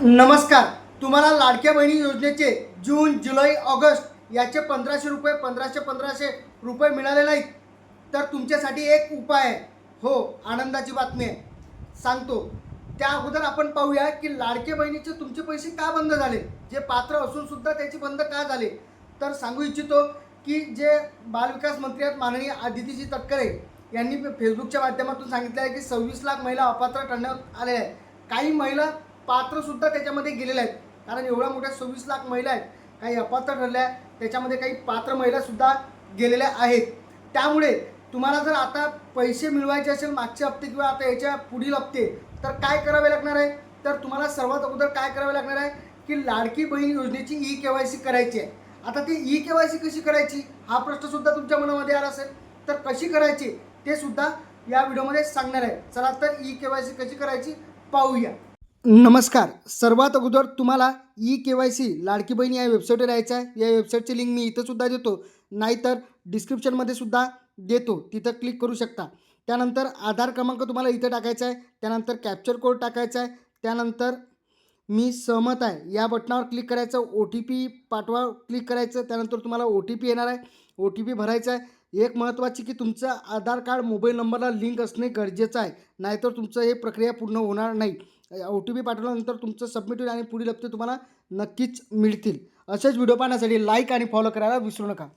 नमस्कार. तुम्हाला लाडक्या बहिणी योजनेचे जून जुलै ऑगस्ट याचे पंधराशे रुपये पंधराशे पंधराशे रुपये मिळाले नाहीत. तर तुमच्यासाठी एक उपाय आहे. हो आनंदाची बातमी आहे. सांगतो. त्या अगोदर आपण पाहूया की लाडके बहिणीचे तुमचे पैसे का बंद झाले? जे पात्र असून सुद्धा त्याचे बंद का झाले? तर सांगू इच्छितो की जे बालविकास मंत्री आहेत माननीय आदितीजी तटकरे यांनी फेसबुकच्या माध्यमातून सांगितलं आहे की सव्वीस लाख महिला अपात्र ठरण्यात आलेल्या आहेत. काही महिला पात्रसुद्धा त्याच्यामध्ये गेलेले आहेत. कारण एवढ्या मोठ्या सव्वीस लाख महिला आहेत. काही अपात्र ठरल्या आहेत, त्याच्यामध्ये काही पात्र महिलासुद्धा गेलेल्या आहेत. त्यामुळे तुम्हाला जर आता पैसे मिळवायचे असेल मागचे हप्ते किंवा आता याच्या पुढील हप्ते तर काय करावे लागणार आहे? तर तुम्हाला सर्वात अगोदर काय करावे लागणार आहे? की लाडकी बहीण योजनेची ई के वाय सी करायची आहे. आता ती ई के वाय सी कशी करायची? हा प्रश्नसुद्धा तुमच्या मनामध्ये आला असेल. तर कशी करायची? ते सुद्धा या व्हिडिओमध्ये सांगणार आहे. चला तर ई के वाय सी कशी करायची? पाहूया. नमस्कार. सर्वात अगोदर तुम्हाला E K Y C Ladki Bahin या वेबसाईटवर यायचं आहे. या वेबसाईटची लिंक मी इथंसुद्धा देतो. नाहीतर डिस्क्रिप्शनमध्ये सुद्धा देतो. तिथं क्लिक करू शकता. त्यानंतर आधार क्रमांक तुम्हाला इथं टाकायचा आहे. त्यानंतर कॅप्चर कोड टाकायचा आहे. त्यानंतर मी सहमत आहे. या बटनावर क्लिक करायचं. ओ टी पी पाठवा क्लिक करायचं. त्यानंतर तुम्हाला ओ टी पी येणार आहे. ओ टी पी भरायचा आहे. एक महत्त्वाची की तुमचं आधार कार्ड मोबाईल नंबरला लिंक असणे गरजेचं आहे. नाहीतर तुमचं हे प्रक्रिया पूर्ण होणार नाही. ओ टी पी पाठवल्यानंतर तुमचं सबमिट होईल आणि पुढील हप्ते तुम्हाला नक्कीच मिळतील. असेच व्हिडिओ पाहण्यासाठी लाईक आणि फॉलो करायला विसरू नका.